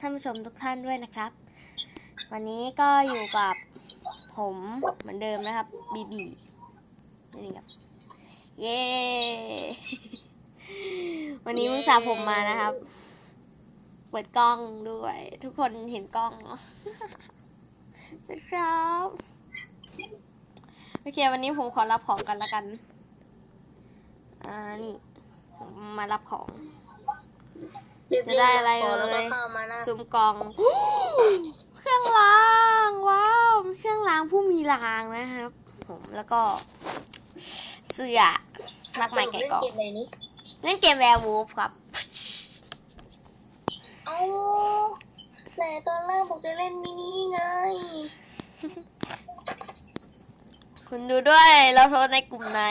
ท่านผู้ชมทุกท่านด้วยนะครับ วันนี้ก็อยู่กับผมเหมือนเดิมนะครับบีบีนี่ครับเย้ วันนี้มึงสาผมมานะครับ เปิดกล้องด้วย ทุกคนเห็นกล้องเนาะสวัสดีครับโอเควันนี้ผมขอรับของกันละกัน อ่านี่ มารับของ จะได้อะไรเอ่ยแล้วก็เข้ามานะซุมกล่อง เครื่องล้างว้าวเครื่องล้างผู้มีรางนะครับ ผมแล้วก็เสื้อมากมายไก่กองเล่นเกมอะไรนี้เล่นเกมแวร์วูฟครับเอ้าแต่ตอนแรกบอกจะเล่นมินิไง คุณดูด้วยเราโทรในกลุ่มไหน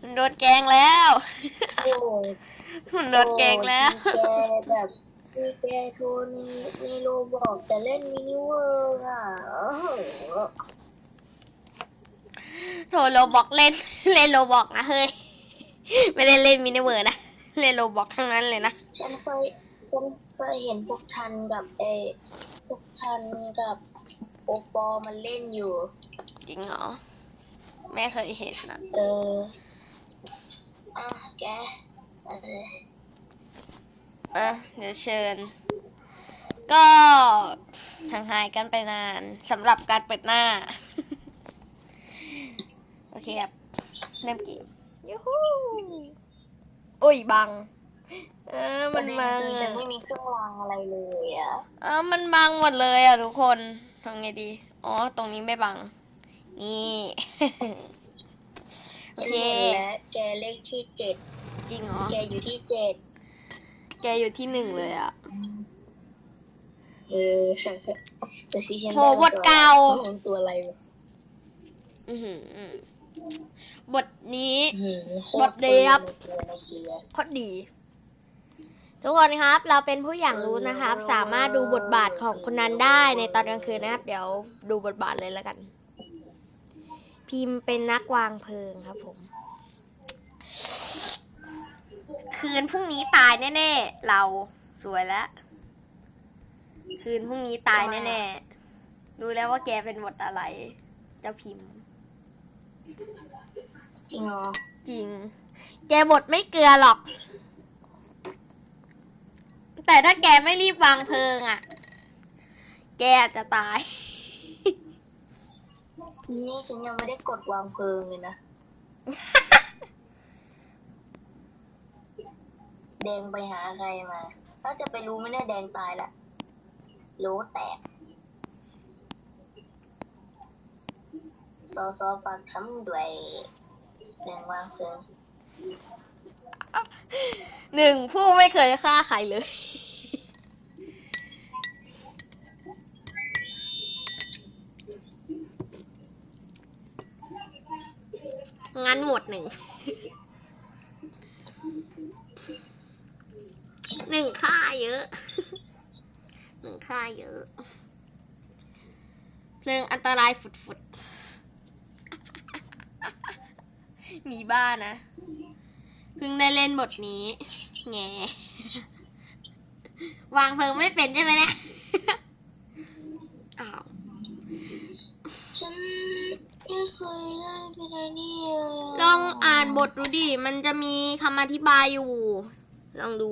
มันโดนแกล้งแล้วโอ้ย มันโดนแกล้งแล้วโอ้ยแกแบบมีแกโทรในในโรบอกจะเล่นมินิเวิร์อะเออโทรโลบอกเล่นเล่นโลบอกนะเฮ้ยไม่ได้เล่นมินิเวอร์นะเล่นโลบอกทั้งนั้นเลยนะฉันเคยฉันเคยเห็นพวกทันกับเอพวกทันกับโอปอมันเล่นอยู่ จริงเหรอไม่เคยเห็นนะเอออะแก เออเออเดี๋ยวเชิญ ก็ห่างหายกันไปนานสำหรับการเปิดหน้า โอเคครับเริ่มเกมยูฮูอุ้ยบัง เออมันบังแต่อะไม่มีเครื่องรางอะไรเลยอะเออมันบังหมดเลยอะทุกคนทำไงดี อ๋อ ตรงนี้ไม่บัง นี่ โอเคฉันเห็นแล้วแกเลขที่เจ็ดจริงเหรอ แกอยู่ที่เจ็ดแกอยู่ที่หนึ่งเลยอะ เออแต่ซีฉันโหบทเก่า ของตัวอะไรวะอือหืออืมบทนี้ อื้อหือโคบตทเดียบเกลือในเกลือโคตรดี ทุกคนครับ เราเป็นผู้อย่างรู้นะครับ สามารถดูบทบาทของคนนั้นได้ในตอนกลางคืนนะครับ เดี๋ยวดูบทบาทเลยแล้วกัน พิมพ์เป็นนักวางเพลิงครับผม คืนพรุ่งนี้ตายแน่ๆ เราสวยแล้วคืนพรุ่งนี้ตายแน่ๆรู้แล้วว่าแกเป็นบทอะไร เจ้าพิมพ์ จริงเหรอจริง แกบทไม่เกลือหรอก แต่ถ้าแกไม่รีบวางเพลิงอะ แกอาจจะตาย นี่ฉันยังไม่ได้กดวางเพลิงเลยนะ แดงไปหาใครมา ถ้าจะไปรู้ไหมเนี่ยแดงตายละรู้แตกซอซอปากคำด้วยแดงวางเพลิง หนึ่งผู้ไม่เคยฆ่าใครเลย งั้นหมดหนึ่ง หนึ่งค่าเยอะ หนึ่งค่าเยอะ เพลิงอันตรายฝุดๆ มีบ้านะ เพิ่งได้เล่นบทนี้ แง วางเพลิงไม่เป็นใช่ไหมเนี่ย อ้าว ฉันไม่เคยได้ไปไหนนี่ล องอ่านบทดูดิ มันจะมีคำอธิบายอยู่ ลองดู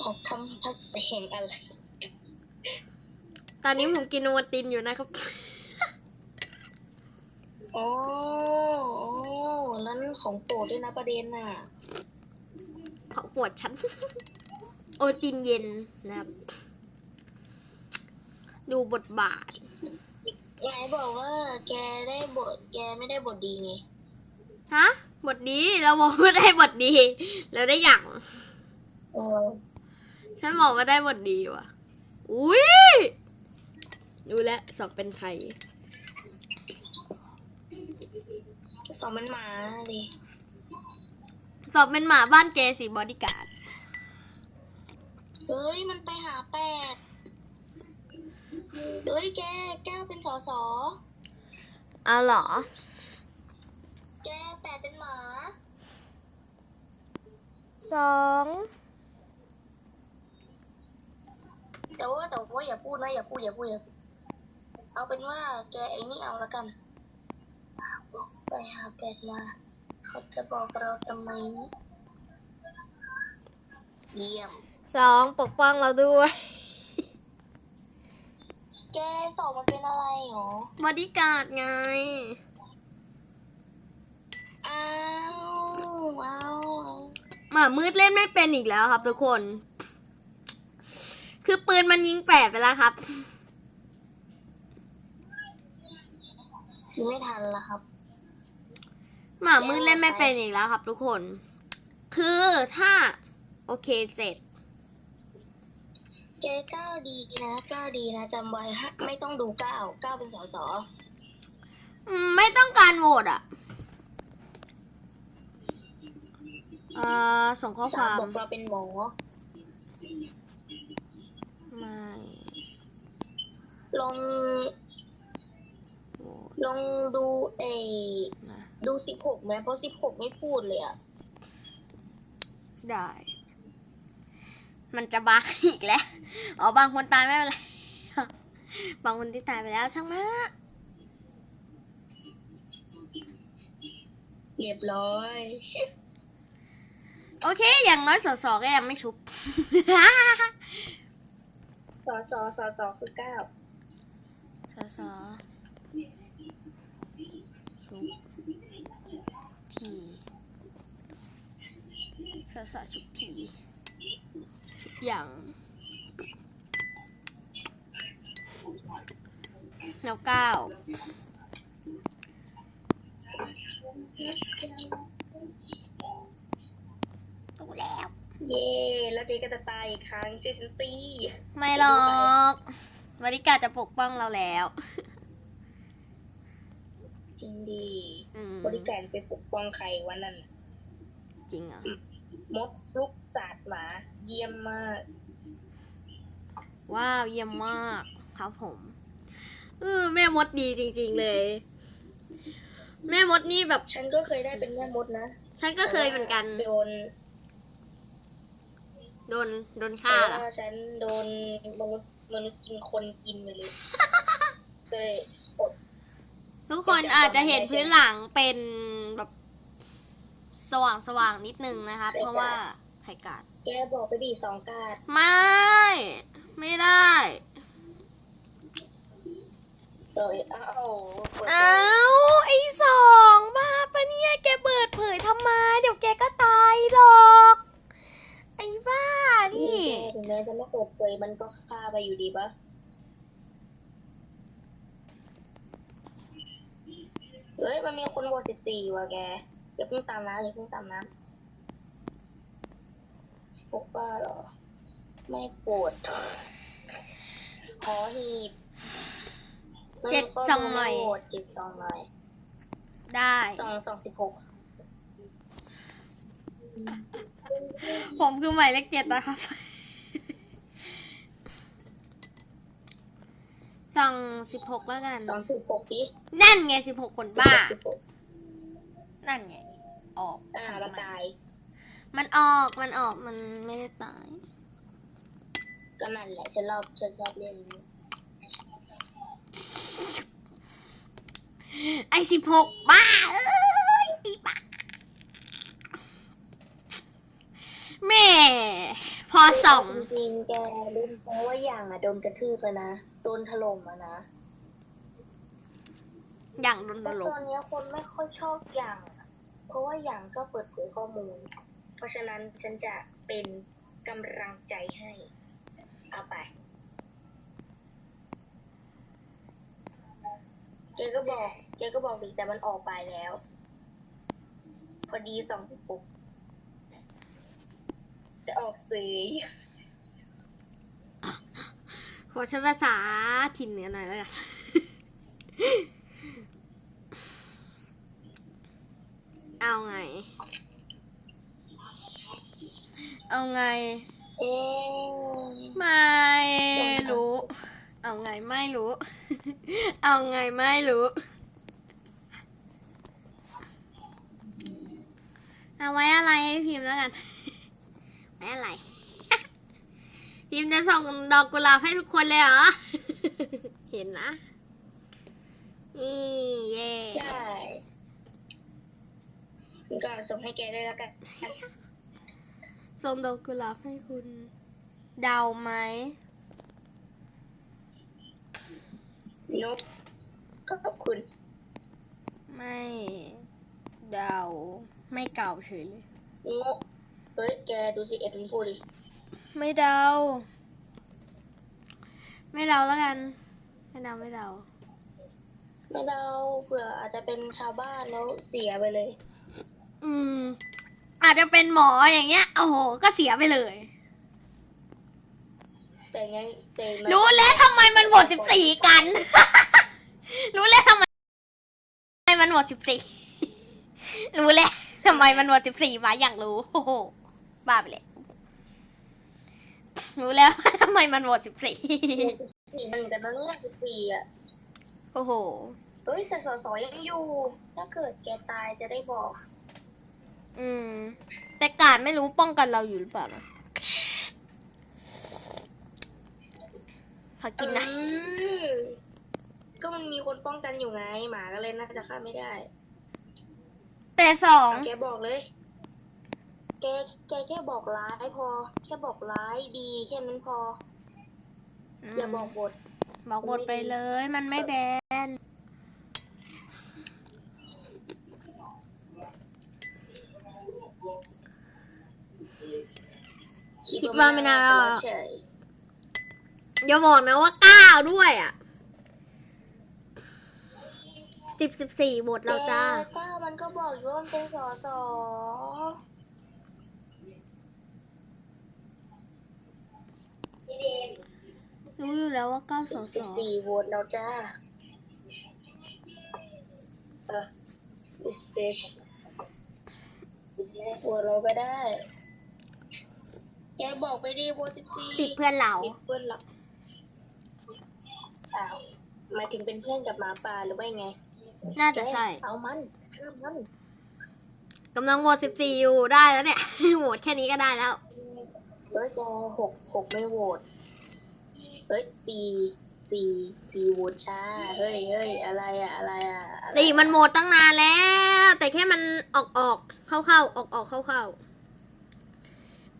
ออกทำภาษาแห่งอะไร ตอนนี้ผมกินโอวัลตินอยู่นะครับ โอ้โอ้นั้นของโปรดด้วยนะประเด็นน่ะ เพราะปวดฉัน โอวัลตินเย็นนะครับ ดูบทบาทไหนบอกว่าแกได้บท แกไม่ได้บทดีไง ฮะ บทดี เราบอกว่าได้บทดีแล้วได้อย่างเออฉันบอกว่าได้บทดีว่ะ อุ้ยดูแลวสองเป็นใครสองมันหมาดิสอบเป็นหมาบ้านเกสีบอดี้การ์ด เฮ้ย มันไปหาแปดเฮ้ย แก แก้วเป็นสอสอ เอาเหรอ แกแปดเป็นหมา สองแต่ว่าแต่ว่าอย่าพูดนะอย่าพูดอย่าพูดอย่าพูดเอาเป็นว่าแกไอ้นี่เอาละกัน ไปหาแปดมา เขาจะบอกเราทำไมนะเยี่ยม สองปกป้องเราด้วย แกสอบมันเป็นอะไรหรอบอดี้การ์ดไง อ้าวว้าวหมามืดเล่นไม่เป็นอีกแล้วครับทุกคน คือปืนมันยิงแปดไปแล้วครับคือไม่ทันละครับ หมามืดเล่นไม่เป็นอีกแล้วครับทุกคน คือถ้า โอเคเจ็ด แกก้าวดีนะก้าวดีนะจำไว้ฮะไม่ต้องดูก้าวก้าวเป็นสอสออืมไม่ต้องการโหวตอะเอ่อส่งข้อคสามวามบอกเราเป็นหมอไม่ลองโหวตลองดูเอนะดูสิบหกไหมเพราะสิบหกไม่พูดเลยอะได้ มันจะบักอีกแล้วอ๋อบางคนตายไม่เป็นไรบางคนที่ตายไปแล้วช่างมากเรียบร้อย โอเค อย่างน้อยสอสอก็ยังไม่ชุบสอสอสอสอคือเก้าสอสอชุบทีสอสอชุบทีชุบ อย่างแล้วเก้าดูแล้ว เย่แล้วเกก็จะตายอีกครั้งเจสันซี่ไม่หรอกบริการจะปกป้องเราแล้ว จริงดีอืมบริการไปปกป้องใครวันนั้นน่ะจริงเหรอมดลูกศาสตร์หมาเยี่ยมมาก ว้าว เยี่ยมมากครับผมเออแม่มดดีจริง ๆเลย แม่มดนี่แบบ ฉันก็เคยได้เป็นแม่มดนะฉันก็เคยเหมือนกัน โดน โดน โดนฆ่าแต่เหรอว่าฉันโดนมนุษย์มนุษย์กินคนกินไปเลยเลยอดทุกคนอาจจะเห็นพื้นหลังเป็นแบบ สว่างสว่างๆนิดนึงนะครับเพราะว่าไผ่กาด แกบอกไปดีสองกาดไม่ ไม่ได้เลยอ้าวเปิดอ้าวไอ้สองบ้าปะเนี่ยแกเปิดเผยทำไมเดี๋ยวแกก็ตายหรอก ไอ้บ้านี่นี่แกถึงแม้จะไม่เปิดเผยมันก็ฆ่าไปอยู่ดีปะเฮ้ยมันมีคนโหวตสิบสี่ว่ะแกอย่าเพิ่งตามนะอย่าเพิ่งตามนะ สิบหกบ้าเหรอ ไม่ปวดขอหีบเจ็ดสองหน่อยโหวตเจ็ดสองหน่อยได้ สองสองสิบหกผมคือหมายเลขเจ็ดนะครับ สองสิบหกแล้วกัน สองสิบหกดินั่นไงสิบหกคนบ้า สิบหกนั่นไง ออก อ่าละตาย มันออกมันออกมันไม่ได้ตาย ก็นั่นแหละฉันรอบฉันชอบเล่นนี้ไอ้สิบหกบ้าเอ้ยอีบ้าแม่ พอสองจริงๆแกรู้ไหมว่าอย่างอะโดนกระทืบไปนะโดนถล่มอะนะอย่างโดนตแต่ลตกอนเนี้ยคนไม่ค่อยชอบอย่างอะเพราะว่าอย่างก็เปิดเผยข้อมูล เพราะฉะนั้นฉันจะเป็นกำลังใจให้ เอาไปเจก็บอกเจก็บอกดีแต่มันออกไปแล้ว พอดีสองสิบหกจะออกสื่อขอใช้ภาษาถิ่นเหนือหน่อยแล้วกัน เอาไงไม่รู้ เอาไงไม่รู้ เอาไงไม่รู้ เอาไว้อะไรให้พิมพ์แล้วกัน ไว้อะไร พิมพ์จะส่งดอกกุหลาบให้ทุกคนเลยเหรอ เห็นนะอีเย่ใช่ก็ส่งให้แกด้วยแล้วกัน ส่งดอกกุหลาบให้คุณ เดาไหมนกก็ขอบคุณ ไม่เดา ไม่เก่าเฉยเลยงกเฮ้ยแกดูสิเอ็ดมันพูดดิไม่เดา ไม่เดาแล้วกัน ไม่เดาไม่เดา ไม่เดาเผื่ออาจจะเป็นชาวบ้านแล้วเสียไปเลย อืม อาจจะเป็นหมออย่างเงี้ย โอ้โห ก็เสียไปเลย แต่ไงแต่ไงรู้แล้วทำไมมันโหวตสิบสี่กัน รู้แล้วทำไมทำไมมันโหวตสิบสี่รู้แล้วทำไมมันโหวตสิบสี่มาอย่างรู้โอ้โหบ้าไปเลยรู้แล้วทำไมมันโหวตสิบสี่สิบสี่มันกันแล้วเนี่ยสิบสี่อะโอ้โหเฮ้ยแต่สอสอยังอยู่ ถ้าเกิดแกตายจะได้บอก อืม แต่การไม่รู้ป้องกันเราอยู่หรือเปล่านะขอกินนะเออก็มันมีคนป้องกันอยู่ไง หมาก็เลยน่าจะฆ่าไม่ได้แต่สอง แกบอกเลย แกแกแค่บอกร้ายพอ แค่บอกร้ายดีแค่นั้นพอ อย่าบอกบท บอกบทไปเลย มันไม่แบน คิดว่าไม่น่ารอดเฉยอย่าบอกนะว่าเก้าด้วยอะสิบสิบสี่บทเราจ้าแกก้ามันก็บอกอยู่ว่ามันเป็นสอสอรู้อยู่แล้วว่าเก้าสองสสิบองสี่โหวตเราจ้าเออ this fish โหวตเราก็ได้ แกบอกไปดิโหวตสิบสี่สิบเพื่อนเรา สิบเพื่อนเราอ้าวหมายถึงเป็นเพื่อนกับหมาป่าหรือว่ายังไงน่าจะใช่เอามันข้ามมันกำลังโหวตสิบสี่อยู่ได้แล้วเนี่ย โหวตแค่นี้ก็ได้แล้วเฮ้ยแกหกหกไม่โหวตเฮ้ยสี่สี่สี่โหวตช้าเฮ้ยเฮ้ยอะไรอะอะไรอะอะไรอะ สี่มันโหวตตั้งนานแล้ว แต่แค่มันออกออกเข้าเข้าออกออกเข้าเข้า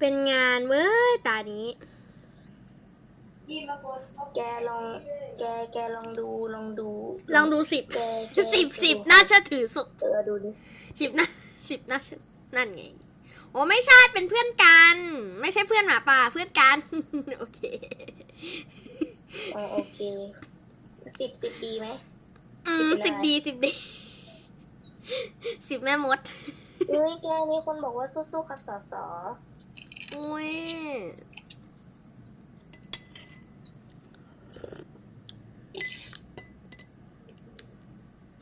เป็นงานเว้ยตานี้ แกลองแกแกลองดูลองดูลองดูสิบแกแกสิบสิบน่าเชื่อถือสุดเออดูดิสิบน่าสิบน่าเชื่อนั่นไง โอ้ไม่ใช่เป็นเพื่อนกัน ไม่ใช่เพื่อนหมาป่าเพื่อนกัน โอเค อ๋อโอเคสิบสิบดีไหม อืมสิสิบบเป็นอะไรดีสิบดีสิบแม่มด เอ้ยแกมีคนบอกว่าสู้ๆครับสอสอ อุ้ย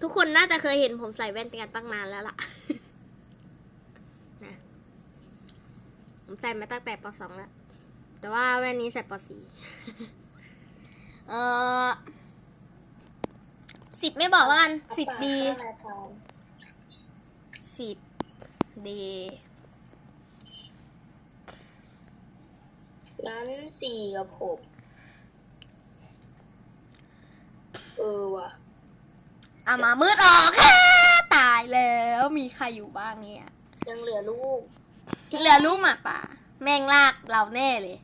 ทุกคนน่าจะเคยเห็นผมใส่แว่นกันตั้งนานแล้วล่ะ นะ ผมใส่มาตั้งแต่ปสองแล้ว แต่ว่าแว่นนี้ใส่ปสี่เออสิบไม่บอกแล้วกันสิบดีป้าป้าทานสิบดี งั้นสี่กับหกเออว่ะเอามามืดออกตายแล้วมีใครอยู่บ้างเนี่ยยังเหลือลูกเหลือลูกหมาป่า แม่งลากเราแน่เลย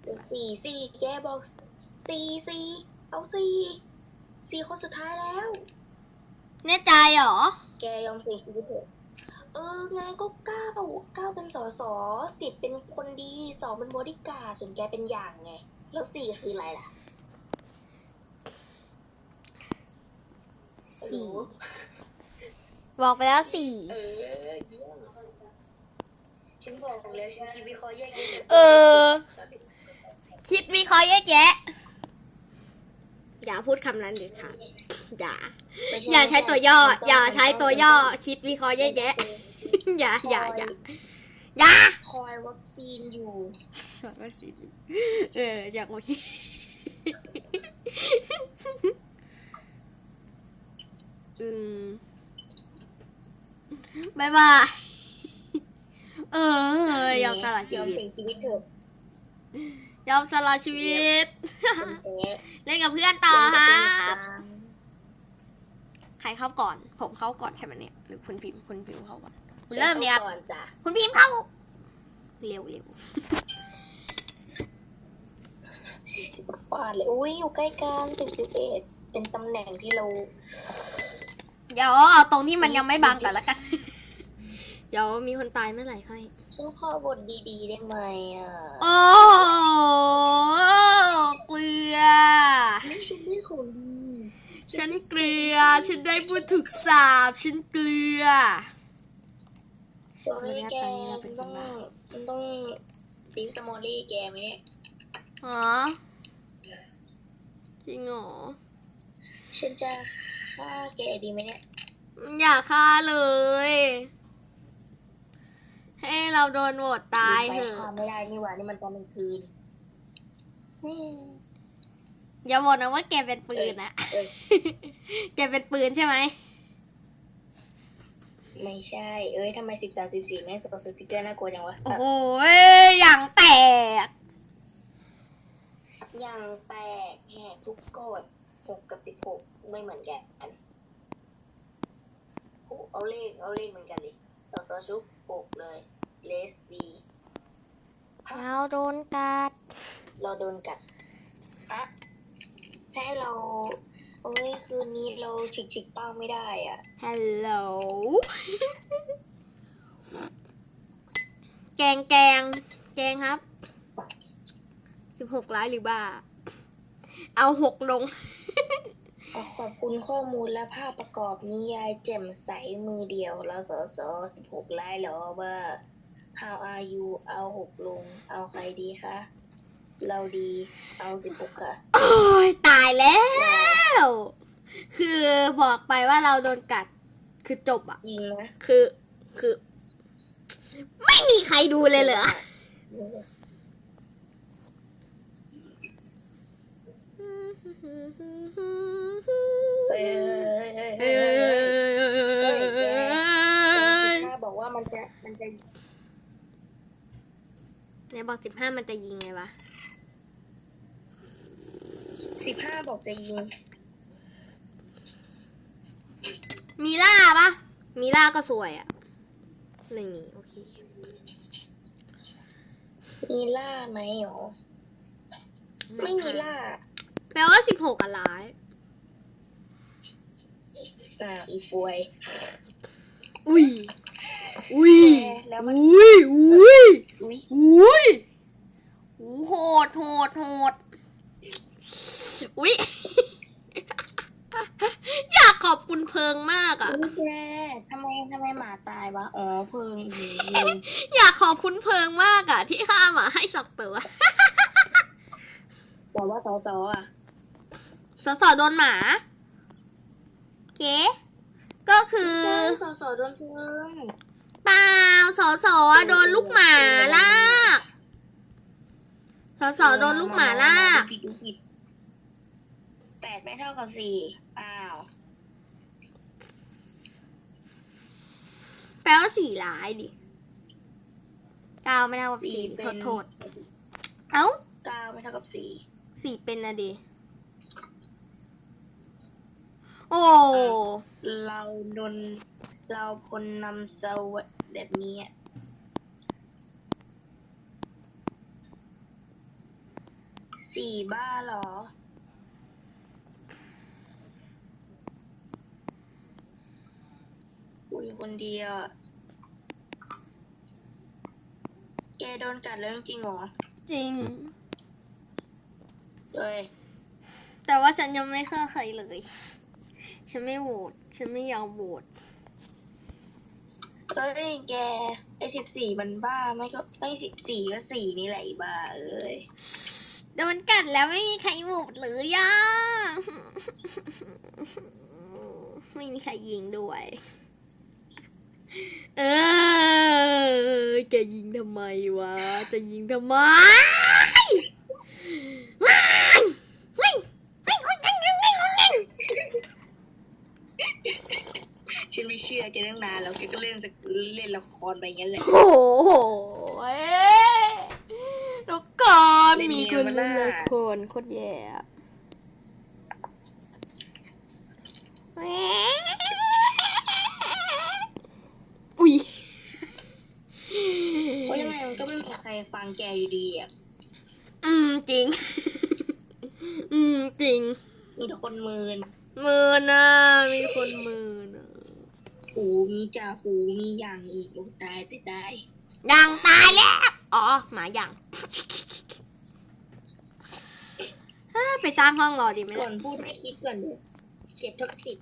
เหลือสี่สี่แกบอกสี่สี่เอาสี่สี่คนสุดท้ายแล้ว แน่ใจเหรอ แกยอมเสียชีวิตเถอะเออไงก็เก้า เก้าเป็นสอสอสิบเป็นคนดีสองเป็นบริการดส่วนแกเป็นอย่างไง แล้วสี่คืออะไรล่ะสี่บอกไปแล้วสี่เออเยี่ยมฉันบอกแล้วฉันคิดวิเคราะห์แยกแยะเออ คิดวิเคราะห์แยกแยะ อย่าพูดคำนั้นเด็ดขาดอย่าไม่อย่าใช้ตัวย่อมันต้งอย่าใช้ตัวย่อมันต้คิดวิเคราะห์แยกแยะองอย่าอย่าคอย่าอ ย่าคอยวัคซีนอยู่เอออยากโอเคอืมบายบาย เออยอมสละชียอมวิต เสี่ยงชีวิตเถอะยอมสละชีวิต เอ๊ะเล่นกับเพื่อนต่อครับใครเข้าก่อน ผมเข้าก่อนใช่ไหมเนี่ย หรือคุณพิมพ์คุณพิมพ์เข้าก่อนคุณ เริ่มเนี่ยครับก่อนจ้ะคุณพิมพ์เข้า เร็วเร็วฟาดเลยอุ้ยอยู่ใกล้กันสิบสิบเอ็ดเป็นตำแหน่งที่เราเดี๋ยวเอาตรงที่มันยังไม่บังก่อนละกัน เดี๋ยวมีคนตายเมื่อไหร่ค่อยฉันขอบทดีๆได้ไหมอะโอ้เกลือไม่ฉันไม่ของดีฉันเกลือ ฉันได้พูดถูกสาบฉันเกลือ เฮ้ยแกตอนนี้เราเป็ฉันนคต้อนงบ้าฉันต้องตีสโมลี่แกไหมเนี่ยฮะจริงเหรอฉันจะฆ่าแกดีไหมเนี่ย อย่าฆ่าเลย ให้เราโดนโหวตตายเถไปอะฆ่าไม่ได้นี่หว่านี่มันตอนกลางคืนนี่อย่าบอกนะว่าแกเป็นปืนนะเอ้ยแกเป็นปืนใช่ไหม ไม่ใช่ เอ้ยทำไมสิบสามสิบสี่แม่งสกอร์สติกเกอร์น่ากลัวจังวะโอ้โหอย่างแตก อย่างแตกแหกทุกกฎหกกับสิบหกไม่เหมือนกันโอ้เอาเลขเอาเลขเหมือนกันเลยสอสอชุบหกเลยเลสดีเราโดนกัด เราโดนกัดอะให้เราเอ้ยคื นนี้เราฉิกฉิกๆเป้าไม่ได้อะ ฮัลโหล แกงแกง แกงครับ สิบหกล้านหรือบ้า เอาหกลง ขอขอบคุณข้อมูลและภาพประกอบนิยายแจ่มใสมือเดียวเราสอสอสิบหกไลน์เหรอว่า How are you เอาหกลง เอาใครดีคะ เราดี เอาสิบหกค่ะ โอ้ยตายแล้ว คือบอกไปว่าเราโดนกัด คือจบอะยิงนะคือคือ ไม่มีใครดูเลยเหรอเฮ้ยเฮ้ยเฮ้ยเอเฮ้ยเฮ้ยยถ้าบอกว่ามันจะมันจะไหนบอกสิบห้ามันจะยิงไงวะสิบห้าบอกจะยิง มีล่าปะมีล่าก็สวยอะไม่มีโอเคมีล่าไหมหรอ ไม่มีล่า แปลว่าสิบหกอะร้ายอ่าอีฟวย อุ้ย อุ้ย แล้วมัน อุ้ย อุ้ย อุ้ยอุ้ยอู้โหดโหดโหดอุ้ยอยาก ขอบคุณเพิงมากอะอุ๊ยแกทำไมทำไมหมาตายวะ อ๋อเพิงอืมอยากขอบคุณเพิงมากอะที่ข้าหมาให้สองตัวบอกว่าสอสออะสอสอโดนหมาเก๋ก็คือสอสอโดนเพิงเปล่าสอสอโดนลูกหมาลากสอสอโดนลูกหมาลากผิดดูผิดแปดไม่เท่ากับสี่อ้าว แปลว่าสี่ร้ายดิเก้าไม่เท่ากับสี่สี่เป็โทนษโทษเอ้าเก้าไม่เท่ากับสี่ สี่เป็นนะดิ โอ้เราโดนเราพลนำเซาแบบนี้อะสี่บ้าเหรอ คุยคนเดียวอะแกโดนกัดแล้วจริงๆเหรอ จริงเอ้ยแต่ว่าฉันยังไม่ฆ่าใครเลย ฉันไม่โหวต ฉันไม่อยากโหวต เอ้ยแก ไอ้สิบสี่มันบ้าไม่ก็ไอ้สิบสี่ก็สี่นี่แหละไอ้บ้าเอ้ย โดนกัดแล้วไม่มีใครโหวตหรือย่า ไม่มีใครยิงด้วย เออแกยิงทำไมวะ จะยิงทำไมว้ายวิ่งวิ่งวิ่งวิ่งวิ่งวิ่งวิ่งฉันไม่เชื่อแกตั้งนานแล้วแกก็เล่นสกเล่นละครไปงั้นแหละโอ้โหเอ้ยทุกคนมีคนเล่นละครโคตรแย่อะอุ้ย เพราะยังไงมันก็ไม่มีใคร ฟังแกอยู่ดีอะ อืมจริง อืมจริง มีแต่คนเมินมือนะมีคนมือนะหูมีจ่าหูมีอย่างอีกโอ้ตายแต่ได้ยังตายแล้ว อ๋อ หมายังเอ้ยไปสร้างห้องรอดีไหมก่เนี่อยนพูดให้คิดก่อนเลยเก็บท็อปิก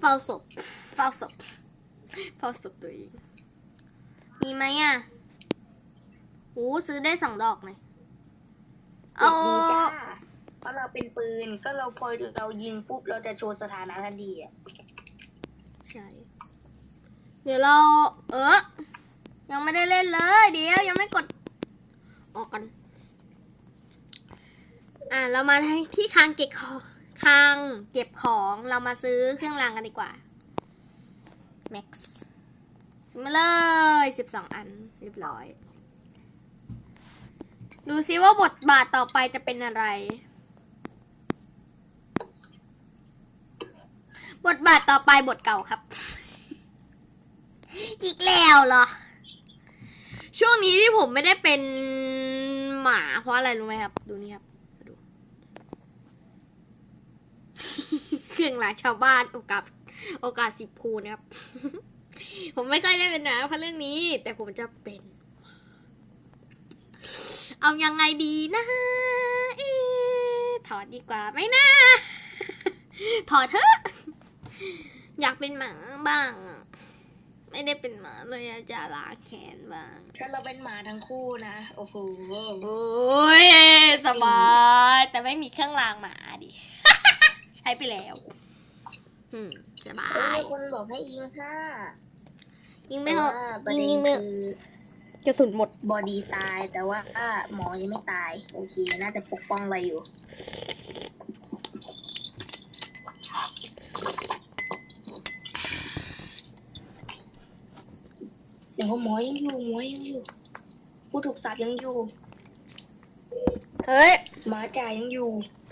เฝ้าศพเฝ้าศพเฝ้าศพตัวเองมีไหมอะ โอ้ซื้อได้สองดอกเลยเก็บดีจ้าเพราะเราเป็นปืนก็เราพอเรายิงปุ๊บเราจะโชว์สถานะทันทีอะใช่ เดี๋ยวเราเออยังไม่ได้เล่นเลย เดี๋ยวยังไม่กด ออกกัน อะเรามาที่คลังเก็บของคลังเก็บของเรามาซื้อเครื่องรางกันดีกว่า Max ซื้อมาเลยสิบสองอันเรียบร้อย ดูซิว่าบทบาทต่อไปจะเป็นอะไร บทบาทต่อไปบทเก่าครับ อีกแล้วเหรอ ช่วงนี้ที่ผมไม่ได้เป็นหมาเพราะอะไรรู้ไหมครับ ดูนี่ครับดูเครื่องรางชาวบ้านโอกาสโอกาสสิบคูนะครับ ผมไม่ค่อยได้เป็นหมาเพราะเรื่องนี้ แต่ผมจะเป็น เอายังไงดีนะเอ๊ะถอดดีกว่าไหมนะถอดเถอะ อยากเป็นหมาบ้างอะไม่ได้เป็นหมาเลยอะจะล้างแขนบ้างถ้าเราเป็นหมาทั้งคู่นะ โอ้โหโอ้ยสบายแต่ไม่มีเครื่องรางหมาดิ ใช้ไปแล้ว อืมสบาเอ้ยยคนบอกให้ยิงค่ะยิงไม่เหอะแต่ว่าประยิงเด็นยิงไม่คืเหอะอ กระสุนหมดบอดีตายแต่ว่าหมอยังไม่ตาย โอเค น่าจะปกป้องเราอยู่ เดี๋ยวหมอยังอยู่หมอยังอยู่ ผู้ถูกสาปยังอยู่ เฮ้ย หมาจ่ายังอยู่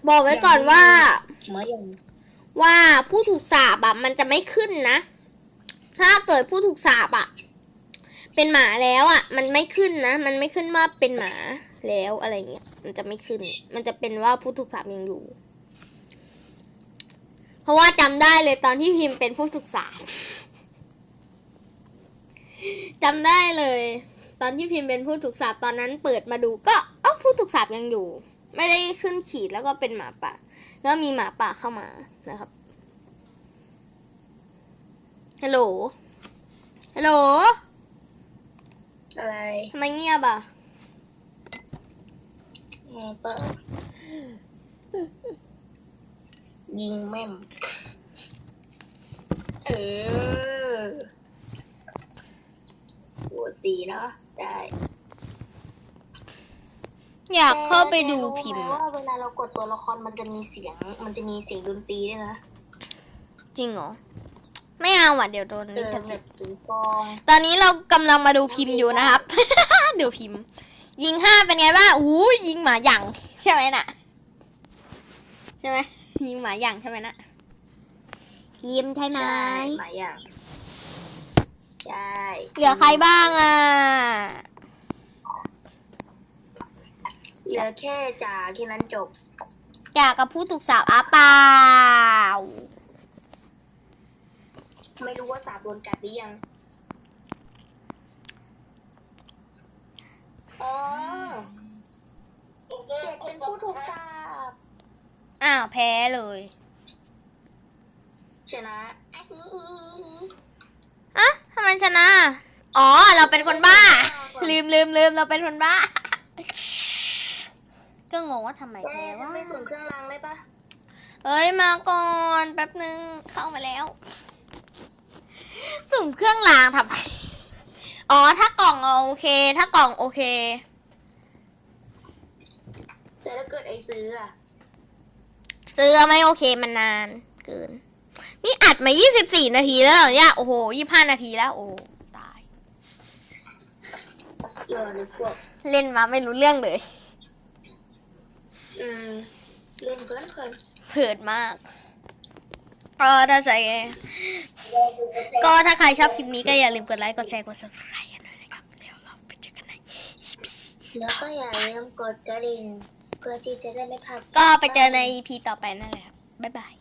บอกไว้ก่อนว่า หมายังว่าผู้ถูกสาบอะมันจะไม่ขึ้นนะ ถ้าเกิดผู้ถูกสาบอะ เป็นหมาแล้วอะมันไม่ขึ้นนะ มันไม่ขึ้นว่าเป็นหมาแล้วอะไรเงี้ย มันจะไม่ขึ้น มันจะเป็นว่าผู้ถูกสาบยังอยู่ เพราะว่าจำได้เลย ตอนที่พิมพ์เป็นผู้ถูกสาบจำได้เลยตอนที่พิมพ์เป็นผู้ถูกสาบตอนนั้นเปิดมาดูก็เอ้าผู้ถูกสาบยังอยู่ ไม่ได้ขึ้นขีดแล้วก็เป็นหมาป่า แล้วมีหมาป่าเข้ามานะครับฮัลโหลฮัลโหล อะไรทำไมเงียบอะหมาป่ายิงแม่มเออหัวสีเนาะได้อยากเข้าไปดูพิมพ์แต่รู้ไหอะว่าเวลาเรากดตัวละครมันจะมีเสียง มันจะมีเสียงดนตรีด้วยนะ จริงเหรอ ไม่เอาอะเดี๋ยวโดนเอลิอขแบสิทบธิ์สีกองตอนนี้เรากำลังมาดูพิมพ์อยู่นะครับ ดูพิมพ์ ยิงห้าเป็นไงบ้างอู้ยิงหมาหยั่งใช่ไหมน่ะ ใช่ไหมยิงหมาหยั่งใช่ไหมน่ะพิมพ์ใช่ไหมใช่หลายอย่างใช่เหลือใครบ้างอะเหลือแค่จ่าแค่นั้นจบอยากกับผู้ถูกสาวอาเปล่า ไม่รู้ว่าสาบโดนกัดหรือยัง อ๋อเจ็ดเป็นผู้ถูกสาบอ้าวแพ้เลยชนะอะทำไมชนะ อ๋อ เราเป็นคนบ้า ลืมลืมลืมเราเป็นคนบ้า ก็งงว่าทำไมแกแพ้ว่าไม่ส่งเครื่องรางได้ปะเอ้ยมาก่อนแป๊บนึงเข้ามาแล้ว สุ่มเครื่องรางทำไม อ๋อ ถ้ากล่องโอเค ถ้ากล่องโอเค แต่ถ้าเกิดไอซื้ออะซื้อไม่โอเคมันนานเกิน นี่อัดมา 24 นาทีแล้วเหรอเนี่ย โอ้โห 25 นาทีแล้ว โอ้ ตายเกี่ยวเลยพวก เล่นมาไม่รู้เรื่องเลย อืม เล่นเพื่อนเพื่อนเผิดมาก ก็ถ้าใส่ก็ถ้าใครชอบคลิปนี้ก็อย่าลืมกดไลค์ กดแชร์ กด subscribe กันด้วยนะครับ เดี๋ยวเราไปเจอกันใน EP แล้วก็อย่าลืมกดกระดิ่งเพื่อที่จะได้ไม่พลาดก็ไปเจอใน EP ต่อไปนั่นแหละครับบ๊ายบาย